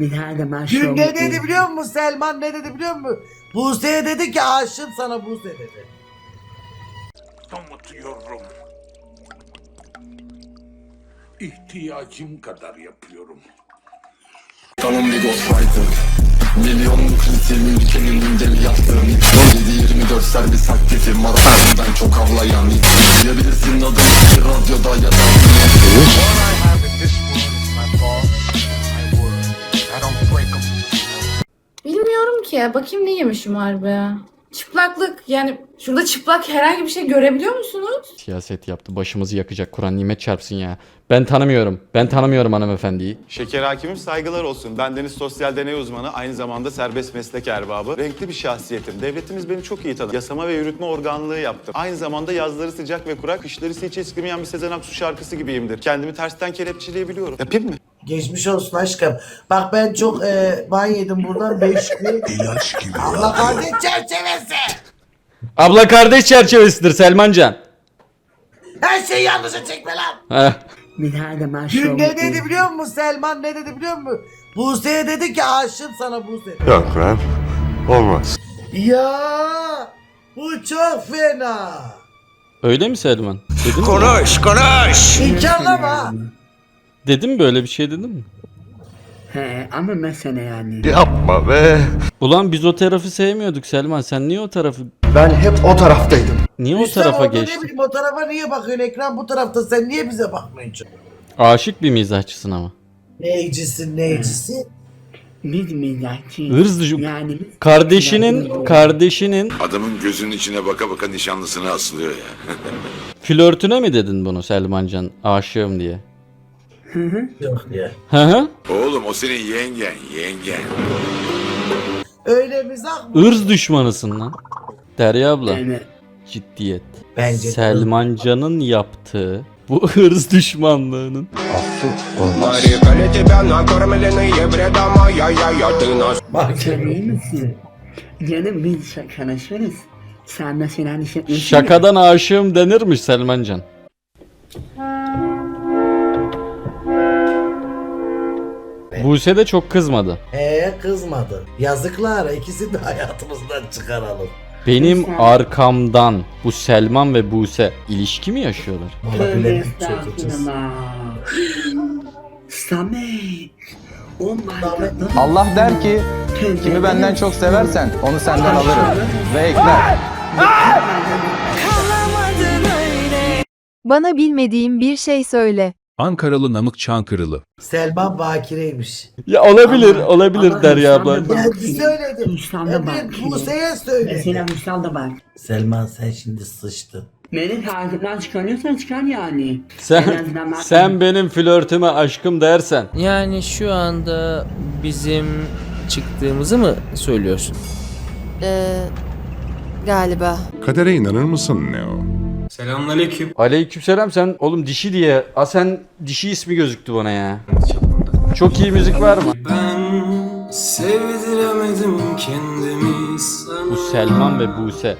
Bir tane de ben Dün ne dedi biliyor musun Selman ne dedi biliyor musun? Buse'ye dedi ki aşığım sana Buse dedi. Domutuyorum. İhtiyacım kadar yapıyorum. Kanım bir ghostwriter Milyonluk ritim ülkenin gündemi yaptığım 7-24 servis aktifim Maratondan çok avlayan Diyebilirsin adımı bir radyoda ya da Bilmiyorum ki ya. Bakayım ne yemişim harbi. Çıplaklık yani şurada çıplak herhangi bir şey görebiliyor musunuz? Siyaset yaptı. Başımızı yakacak. Kur'an nimet çarpsın ya. Ben tanımıyorum. Ben tanımıyorum hanımefendiyi. Şeker hakimim saygılar olsun. Ben Deniz Sosyal Deney Uzmanı, aynı zamanda serbest meslek erbabı. Renkli bir şahsiyetim. Devletimiz beni çok iyi tanır. Yasama ve yürütme organlığı yaptım. Aynı zamanda yazları sıcak ve kurak, kışları hiç eskimeyen bir Sezen Aksu şarkısı gibiyimdir. Kendimi tersten kelepçeleyebiliyorum. Yapayım mı? Geçmiş olsun aşkım. Bak ben çok e, ban yedim buradan 5 gün. İlaç gibi. Allah kardeş çerçevesi. Abla kardeş çerçevesidir Selmancan. Her şeyi yanlışa çekme lan. Heh. Bir tane şov Dün ne dedi biliyor musun Selman ne dedi biliyor musun? Buse'ye dedi ki aşığım sana Buse. Yok lan. Olmaz. Ya bu çok fena. Öyle mi Selman? Dedim mi? Konuş konuş. İnkarlama. Dedim böyle bir şey dedim mi? He ama mesele yani. Yapma be. Ulan biz o tarafı sevmiyorduk Selman. Sen niye o tarafı Ben hep o taraftaydım. niye o tarafa orada Ne geçtin? bileyim o tarafa niye bakıyorsun ekran bu tarafta sen niye bize bakmıyorsun? Aşık bir mizahçısın ama. Neycisin neycisi? Biz milliyetçi. Hırs düşün- Yani biz... Kardeşinin kardeşinin Adamın gözünün içine baka baka nişanlısını aslıyor ya. flörtüne mi dedin bunu Selmancan? Aşığım diye. Yok. Hı hı. Oğlum o senin yengen, yengen. Öyle mizah mı? Irz düşmanısın lan. Derya abla. Yani Ciddiyet. Bence de. Selmancan'ın yaptığı bu hırs düşmanlığının Bak iyi misin? Canım biz şakalaşırız. Sen mesela nişan... şakadan aşığım denirmiş Selmancan. Buse de çok kızmadı. Ee kızmadı. Yazıklar ikisini de hayatımızdan çıkaralım. Benim arkamdan bu Selman ve Buse ilişki mi yaşıyorlar? Valla Tövbe bilemedim çekeceğiz. estağfurullah. Samet. Oh my god. Allah der ki Tövbe kimi benden çok seversen onu senden alırım ve ekler. Bana bilmediğim bir şey söyle. Ankaralı Namık Çankırılı. Selman Bakireymiş. Ya olabilir, Ama- olabilir ama Derya insan da abla. bak- Kendi söyledi. İnsan da Hem bak. de Buse'ye söyledi. Mesela Ünsal da bak. Selman sen şimdi sıçtın. Beni takipten çıkarıyorsan çıkar yani. En Sen azından ben- sen benim flörtüme aşkım dersen. Yani şu anda bizim çıktığımızı mı söylüyorsun? Ee, galiba. Kadere inanır mısın Neo? Aleykümselam sen oğlum dişi diye. A sen dişi ismi gözüktü bana ya. Çok iyi müzik var mı? Bu Selman ve Buse.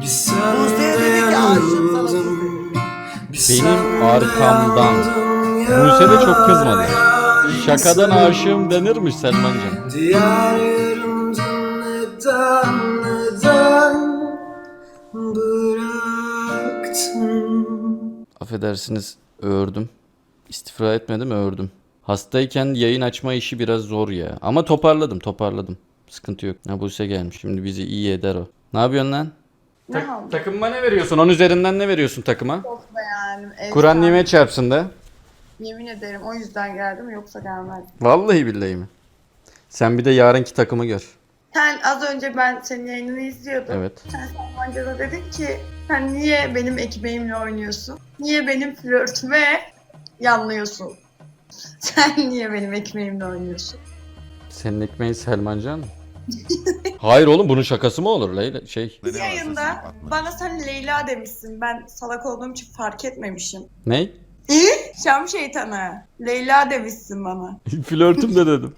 Ki aşığım sana Buse. Benim arkamdan. Buse de çok kızmadı. Şakadan aşığım denirmiş Selmancan. Affedersiniz ördüm. İstifra etmedim ördüm. Hastayken yayın açma işi biraz zor ya. Ama toparladım toparladım. Sıkıntı yok. Ha Buse gelmiş. Şimdi bizi iyi eder o. Ne yapıyorsun lan? Tak- takımıma ne veriyorsun? 10 üzerinden ne veriyorsun takıma? Çok beğendim. Kur'an nimet çarpsın da. Yemin ederim o yüzden geldim yoksa gelmezdim. Vallahi billahi mi? Sen bir de yarınki takımı gör. Sen az önce ben senin yayınını izliyordum. Evet. Sen Salmanca'da dedin ki sen niye benim ekmeğimle oynuyorsun? Niye benim flörtüme yanlıyorsun? Sen niye benim ekmeğimle oynuyorsun? Senin ekmeğin Selmancan mı? Hayır oğlum bunun şakası mı olur Leyla? Şey Bir yayında bana sen Leyla demişsin. Ben salak olduğum için fark etmemişim. ne? İyi? Şam şeytanı. Leyla demişsin bana. Flörtüm de dedim.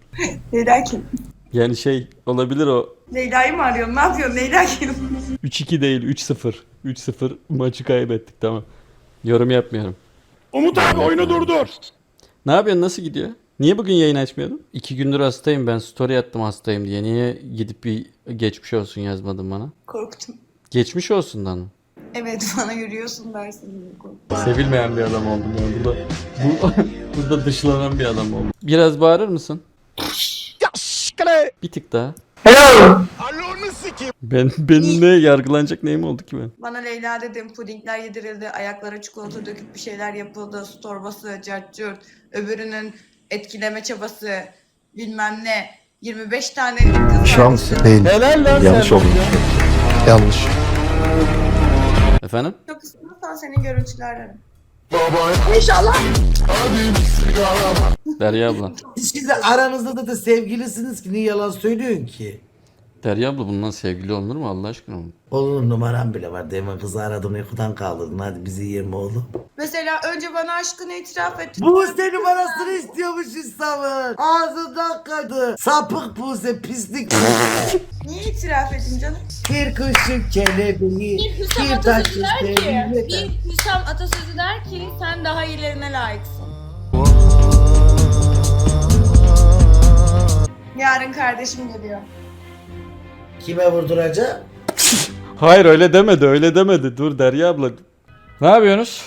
Leyla kim? Yani şey olabilir o. Leyla'yı mı arıyorsun? Ne yapıyorsun? Leyla kim? 3-2 değil 3-0. 3-0 maçı kaybettik tamam. Yorum yapmıyorum. Umut abi oyunu durdur. Ne yapıyorsun nasıl gidiyor? Niye bugün yayın açmıyordun? İki gündür hastayım ben story attım hastayım diye. Niye gidip bir geçmiş olsun yazmadın bana? Korktum. Geçmiş olsundan mı? Evet bana yürüyorsun dersin diye korktum. Sevilmeyen bir adam oldum. Burada, bu, burada dışlanan bir adam oldum. Biraz bağırır mısın? Bir tık daha. Ben benim ne yargılanacak neyim oldu ki ben? Bana Leyla dedim pudingler yedirildi, ayaklara çikolata döküp bir şeyler yapıldı, su torbası, cart curt, öbürünün etkileme çabası, bilmem ne. 25 tane kız Şans değil. Helal lan Yanlış sen oldu. Yanlış. Efendim? Çok istiyorsan seni görüntülerlerim. Derya abla. Siz de aranızda da, da sevgilisiniz ki niye yalan söylüyorsun ki? Derya abla bundan sevgili olunur mu Allah aşkına? Oğlum numaram bile var. Demin kızı aradım uykudan kaldırdın. Hadi bizi yeme oğlum. Mesela önce bana aşkını itiraf et. Buse numarasını istiyormuş İslam'ın. Ağzından kadı. Sapık Buse pislik. Niye itiraf edeyim canım? bir kuşun kelebeği. Bir Hüsam atasözü der ki, bir Hüsam atasözü der ki sen daha iyilerine layıksın. Yarın kardeşim geliyor. Kime vurduracak? Hayır öyle demedi öyle demedi. Dur Derya abla. Ne yapıyorsunuz?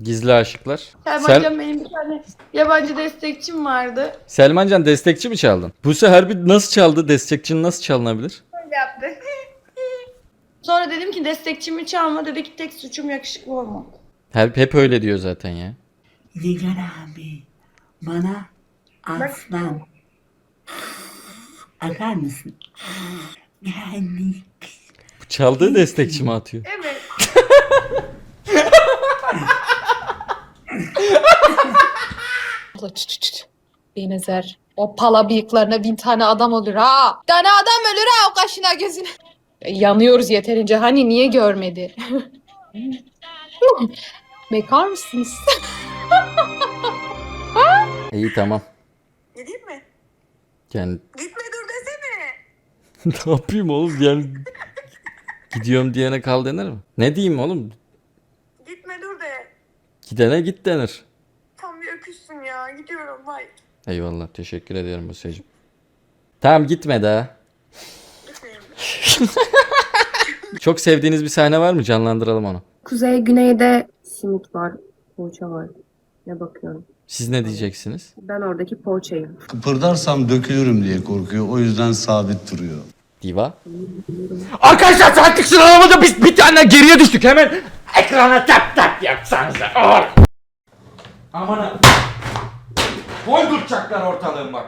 Gizli aşıklar. Selmancan benim bir tane yabancı destekçim vardı. Selmancan destekçi mi çaldın? Buse harbi nasıl çaldı? Destekçinin nasıl çalınabilir? Öyle yaptı. Sonra dedim ki destekçimi çalma dedi ki tek suçum yakışıklı olmak. Hep, hep öyle diyor zaten ya. Nigar abi bana aslan atar mısın? Bu çaldığı destekçi mi atıyor? Evet. Çıt çıt çıt. Benezer. O pala bıyıklarına bin tane adam olur ha. Bir tane adam ölür ha o kaşına gözüne. E, Yanıyoruz yeterince hani niye görmedi? Bekar mısınız? İyi tamam. Gideyim mi? Yani desene. ne yapayım oğlum yani gidiyorum diyene kal denir mi? Ne diyeyim oğlum? Gitme dur de. Gidene git denir. Tam bir öküzsün ya. Gidiyorum vay. Eyvallah teşekkür ediyorum Buse'cim. Tamam gitme daha. Çok sevdiğiniz bir sahne var mı? Canlandıralım onu. Kuzey güneyde simit var. Poğaça var. Ne bakıyorum. Siz ne diyeceksiniz? Ben oradaki poğaçayım. Kıpırdarsam dökülürüm diye korkuyor. O yüzden sabit duruyor. Diva. Arkadaşlar saatlik sıralamada biz bir tane geriye düştük. Hemen ekrana tap tap yapsanız da. Aman ha. Boy duracaklar ortalığın bak.